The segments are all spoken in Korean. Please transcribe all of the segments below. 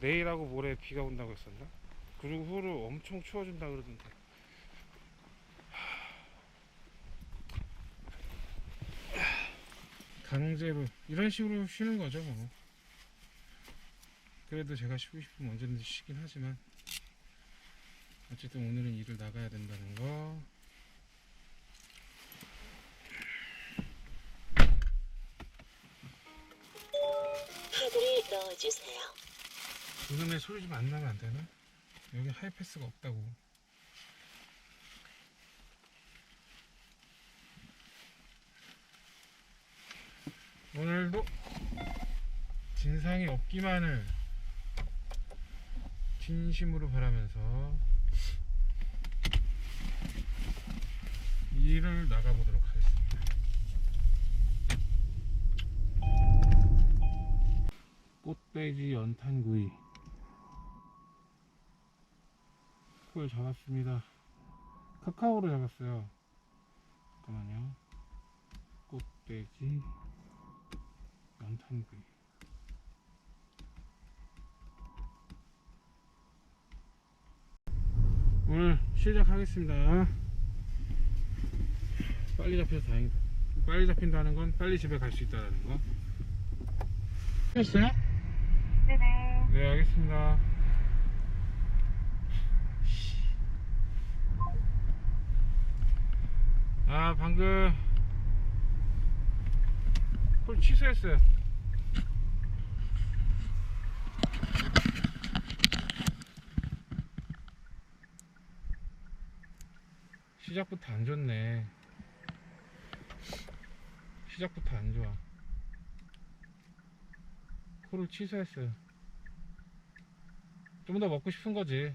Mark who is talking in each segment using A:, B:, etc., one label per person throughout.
A: 내일하고 모레 비가 온다고 했었나? 그리고 후로 엄청 추워진다 그러던데. 강제로 이런 식으로 쉬는 거죠 뭐. 그래도 제가 쉬고 싶으면 언제든지 쉬긴 하지만 어쨌든 오늘은 일을 나가야 된다는 거.
B: 카드를 넣어주세요.
A: 이놈의 소리 좀 안 나면 안 되나? 여기 하이패스가 없다고. 오늘도 진상이 없기만을 진심으로 바라면서 일을 나가보도록 하겠습니다. 꽃돼지 연탄구이 꿀 잡았습니다. 카카오로 잡았어요. 잠깐만요. 꽃돼지 연탄구이. 오늘 시작하겠습니다. 빨리 잡혀서 다행이다. 빨리 잡힌다는 건 빨리 집에 갈 수 있다는 거. 했어요?
C: 네네.
A: 네, 알겠습니다. 아, 방금 홀 취소했어요. 시작부터 안 좋네. 시작부터 안 좋아. 콜을 취소했어요. 좀 더 먹고 싶은 거지.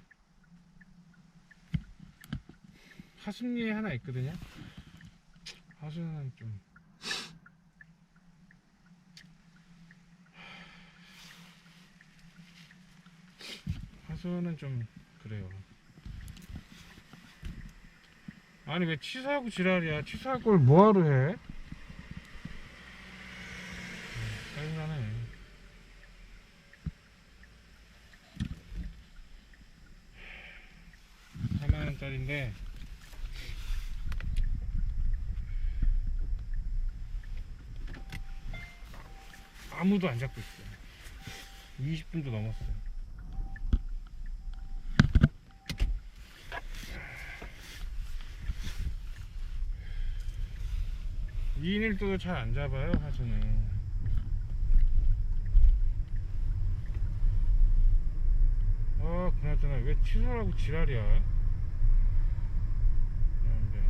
A: 하순리에 하나 있거든요. 하순은 좀 하순은 좀 그래요. 아니 왜 취소하고 지랄이야? 취소할 걸 뭐하러 해? 음, 짜증나네. 4만원짜리인데 아무도 안 잡고 있어요. 20분도 넘었어요. 이인일도잘 안 잡아요 하수는 아 그나저나 왜 취소하고 지랄이야 미안해.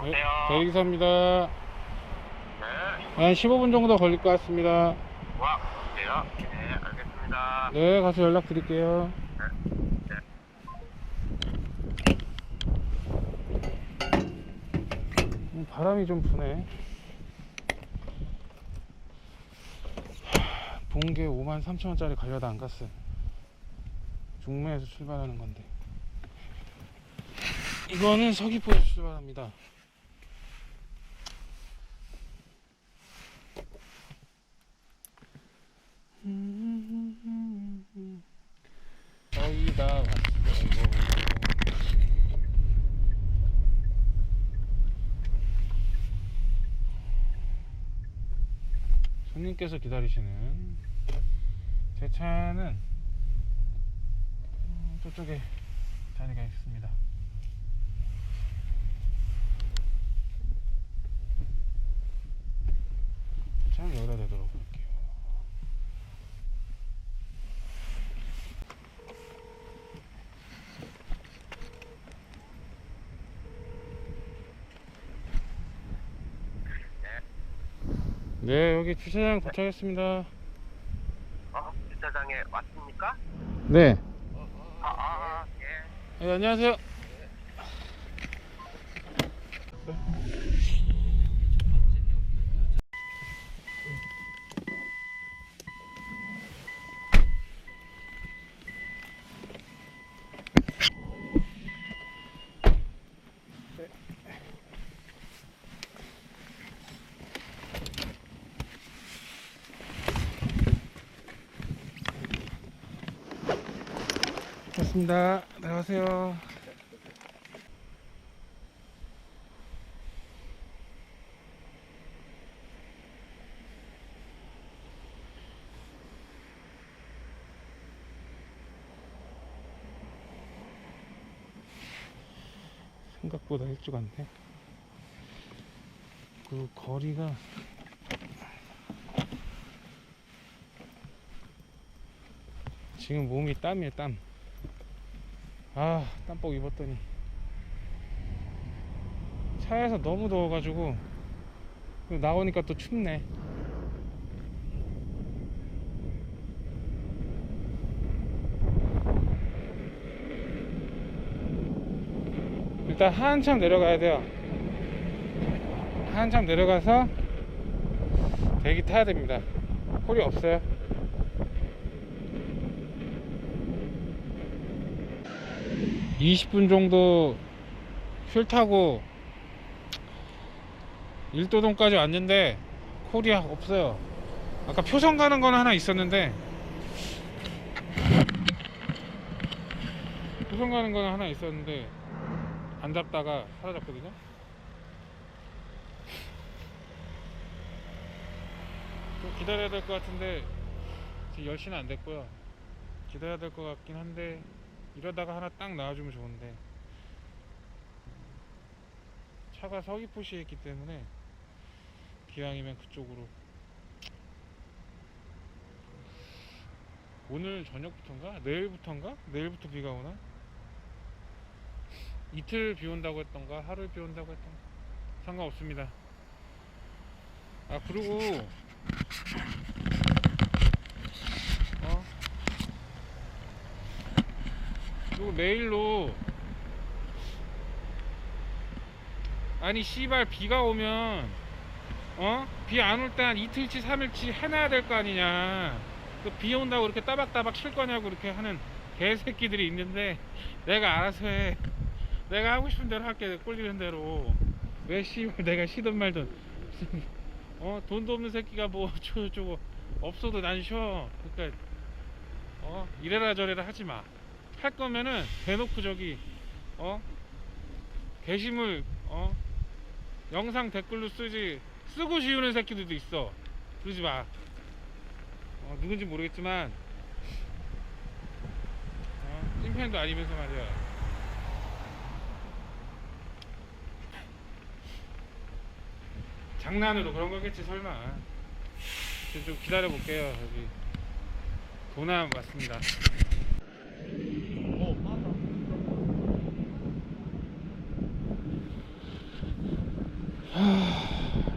C: 여보세요.
A: 대리기사입니다
C: 네.
A: 한 15분 정도 걸릴 것 같습니다
C: 와, 그래요? 네, 알겠습니다.
A: 네 가서 연락 드릴게요
C: 네.
A: 음, 바람이 좀 부네 본게 5만 3천 원짜리 가려다 안 갔어요 중매에서 출발하는 건데 이거는 서귀포에서 출발합니다 거의 다 왔어요 손님께서 기다리시는 제 차는 음, 저쪽에 자리가 있습니다. 차를 여기다 대도록 할게요. 네, 여기 주차장 도착했습니다.
C: 어, 주차장에 왔습니까?
A: 네.
C: 아, 아, 아, 예.
A: 네, 안녕하세요. 좋습니다. 나가세요. 생각보다 일찍 왔네. 그 거리가 지금 몸이 땀이에요 땀. 아 땀복 입었더니 차에서 너무 더워가지고 나오니까 또 춥네. 일단 한참 내려가야 돼요. 한참 내려가서 대기 타야 됩니다. 콜이 없어요. 이십 분 정도 휠 타고 일도동까지 왔는데 콜이 없어요. 아까 표성 가는 거는 하나 있었는데 표성 가는 거는 하나 있었는데 안 잡다가 사라졌거든요. 좀 기다려야 될 것 같은데 지금 10시는 안 됐고요. 기다려야 될 것 같긴 한데 이러다가 하나 딱 나와주면 좋은데 차가 서귀포시에 있기 때문에 기왕이면 그쪽으로 오늘 저녁부터인가? 내일부터인가? 내일부터 비가 오나? 이틀 비 온다고 했던가? 하루 비 온다고 했던가? 상관없습니다. 아 그리고 어? 그리고 내일로. 아니 씨발 비가 오면 어? 비 안 올 때 한 이틀치 삼일치 해놔야 될 거 아니냐. 그비 온다고 이렇게 따박따박 칠 거냐고 이렇게 하는 개새끼들이 있는데 내가 알아서 해. 내가 하고 싶은 대로 할게 꼴리는 대로. 왜 씨발 내가 쉬든 말든 어? 돈도 없는 새끼가 뭐 어쩌고 저쩌고. 없어도 난 쉬어. 그러니까 어? 이래라 저래라 하지 마 할 거면은 대놓고 저기 어? 게시물 어? 영상 댓글로 쓰지 쓰고 지우는 새끼들도 있어. 그러지 마. 어, 누군지 모르겠지만. 어, 찐팬도 아니면서 말이야. 장난으로 그런 거겠지 설마. 좀- 좀 기다려 볼게요 여기. 도남 왔습니다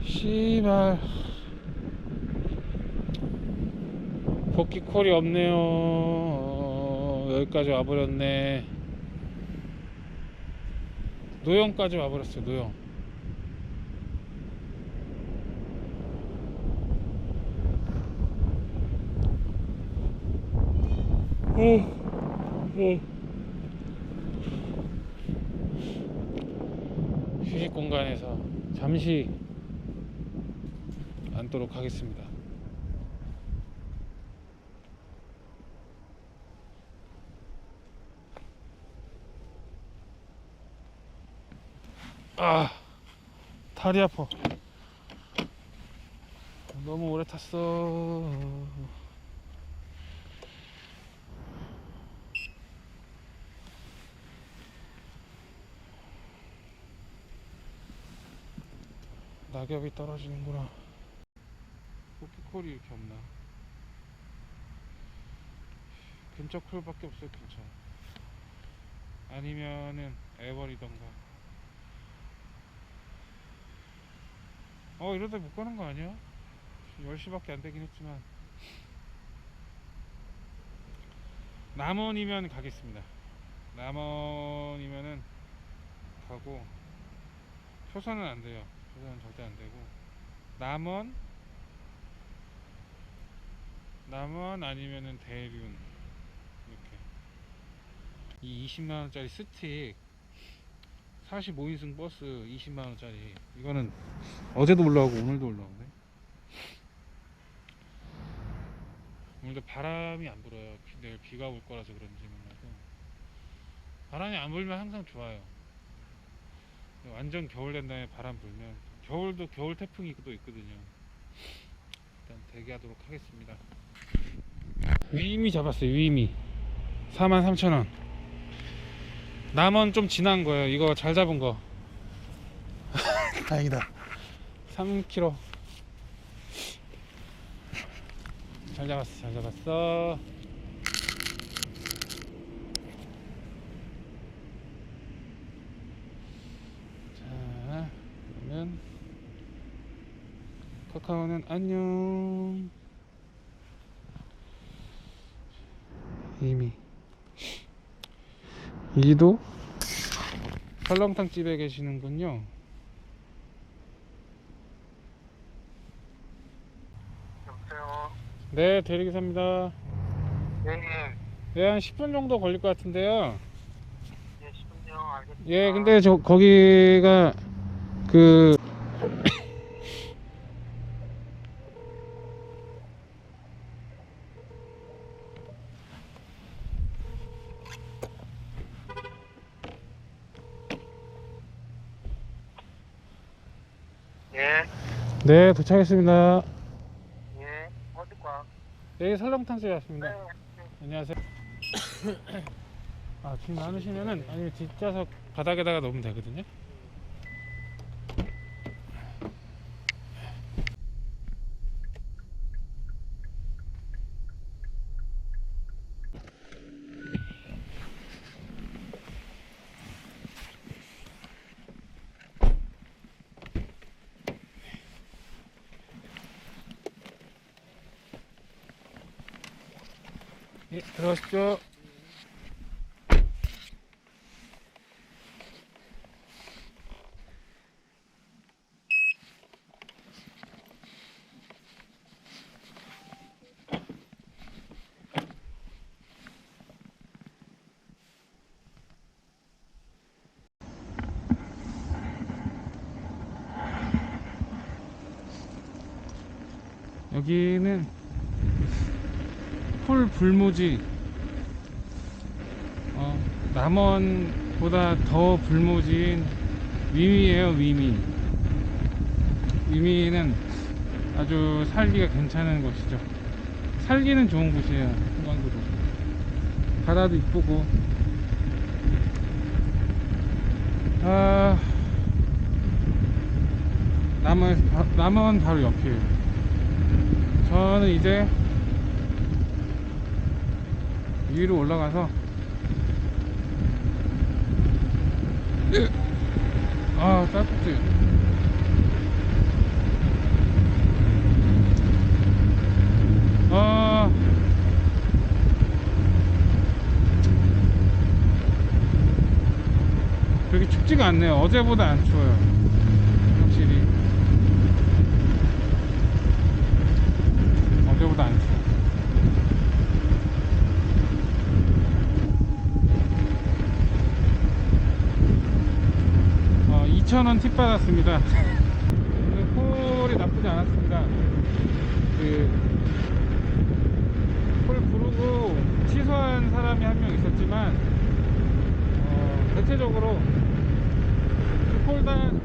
A: 씨발. 복귀 콜이 없네요. 어, 여기까지 와버렸네. 노영까지 와버렸어요 노영. 휴식 공간에서 잠시 앉도록 하겠습니다. 아, 다리 아파. 너무 오래 탔어. 낙엽이 떨어지는구나. 포키콜이 이렇게 없나? 근처 콜밖에 없어요, 근처. 아니면은 에버리던가. 어, 이러다 못 가는 거 아니야? 10시밖에 안 되긴 했지만. 남원이면 가겠습니다. 남원이면은 가고, 표선은 안 돼요. 표선은 절대 안 되고. 남원, 남원 아니면은 대륜. 이렇게. 이 20만원짜리 스틱. 45인승 버스 20만원짜리. 이거는 어제도 올라오고 오늘도 올라오네 오늘도 바람이 안 불어요. 비- 내일 비가 올 거라서 그런지 몰라도. 바람이 안 불면 항상 좋아요. 완전 겨울 된 다음에 바람 불면. 겨울도 겨울 태풍이 또 있거든요. 일단 대기하도록 하겠습니다. 위미 잡았어요. 위미 43,000원. 남원 좀 지난 거예요. 이거 잘 잡은 거. 다행이다. 3kg. 잘 잡았어. 잘 잡았어. 자, 그러면 카카오는 안녕. 이미 이도 설렁탕 집에 계시는군요.
C: 여보세요.
A: 네, 대리기사입니다.
C: 예, 예.
A: 네, 한 10분 정도 걸릴 것 같은데요.
C: 예, 10분요. 알겠습니다.
A: 예, 근데 저 거기가 그
C: 예,
A: 네, 도착했습니다.
C: 예. 어디 과?
A: 네, 설렁탕 집에 왔습니다.
C: 네.
A: 안녕하세요. 아, 짐 많으시면은 아니면 뒷좌석 바닥에다가 놓으면 되거든요. 예, 들어가십시오. 여기는 풀 불모지 어, 남원보다 더 불모지인 위미예요 위미. 위미는 아주 살기가 괜찮은 곳이죠. 살기는 좋은 곳이에요 한강구도. 바다도 이쁘고. 아 남원, 바- 남원 바로 옆이에요. 저는 이제 위로 올라가서 아 딸꾹질 아. 그렇게 춥지가 않네요. 어제보다 안 추워요. 확실히. 어제보다 안 추워 어, 2,000원 팁 받았습니다. 오늘 콜이 나쁘지 않았습니다. 그, 콜 부르고 취소한 사람이 한 명 있었지만, 어, 대체적으로 그 콜단,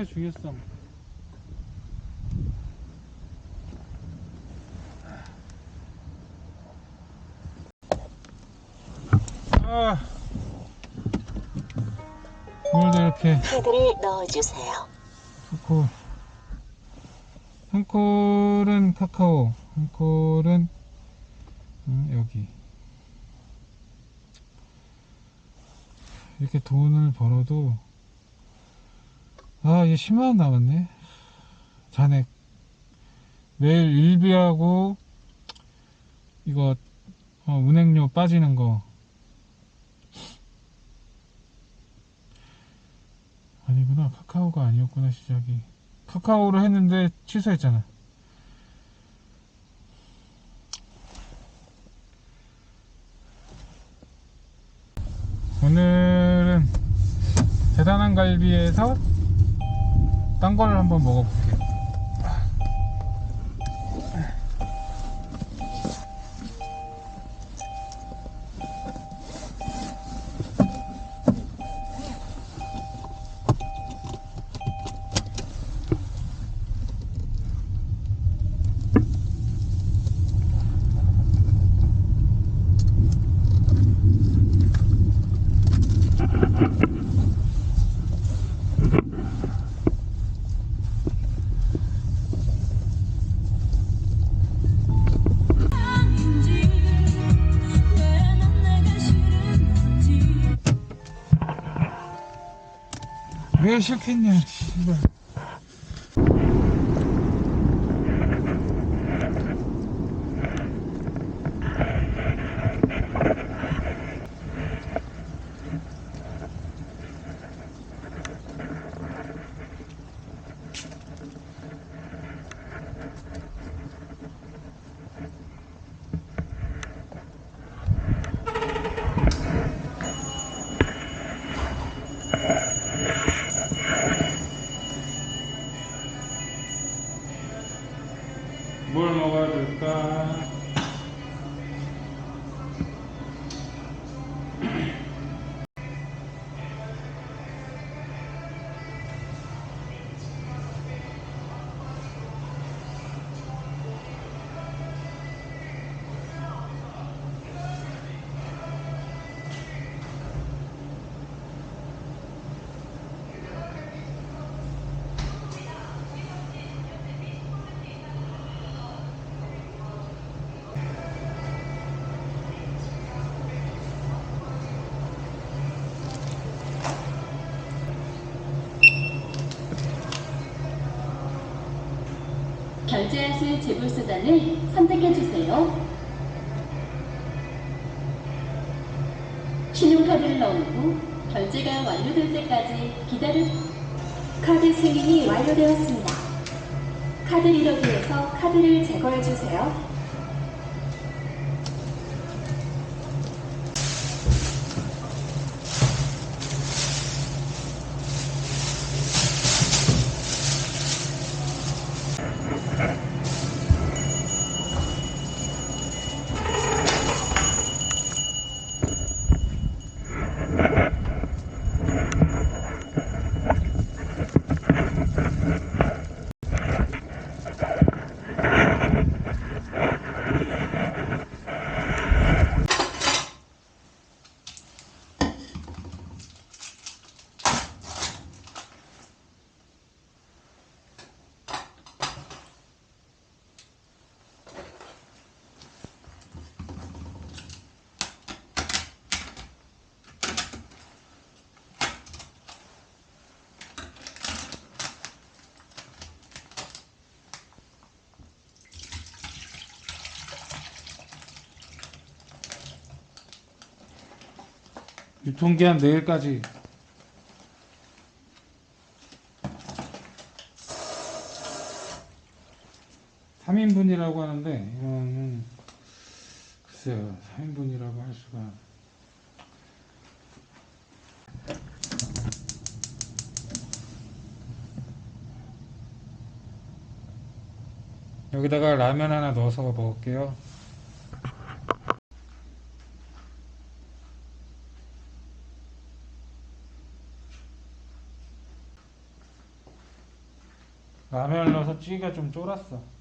A: 오. 인터넷의 중요성. 아, 오늘도 이렇게
B: 카드를 넣어주세요.
A: 초코. 한 콜은 카카오, 한 콜은 음, 여기. 이렇게 돈을 벌어도 아 이게 10만원 남았네. 잔액. 매일 일비하고 이거 어, 운행료 빠지는 거. 아니구나. 카카오가 아니었구나 시작이. 카카오로 했는데 취소했잖아. 오늘은 대단한 갈비에서 딴 거를 한번 먹어볼게요 왜 싫겠냐 씨발 뭘 먹어야
D: 결제하실 지불 수단을 선택해 주세요. 신용카드를 후 결제가 완료될 때까지 기다려 카드 승인이 완료되었습니다. 카드 리더기에서 카드를 제거해 주세요.
A: 유통기한 내일까지. 삼인분이라고 하는데 이거는 글쎄요 3인분이라고 할 수가. 여기다가 라면 하나 넣어서 먹을게요 라면을 넣어서 찌개가 좀 쫄았어.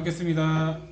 A: 먹겠습니다.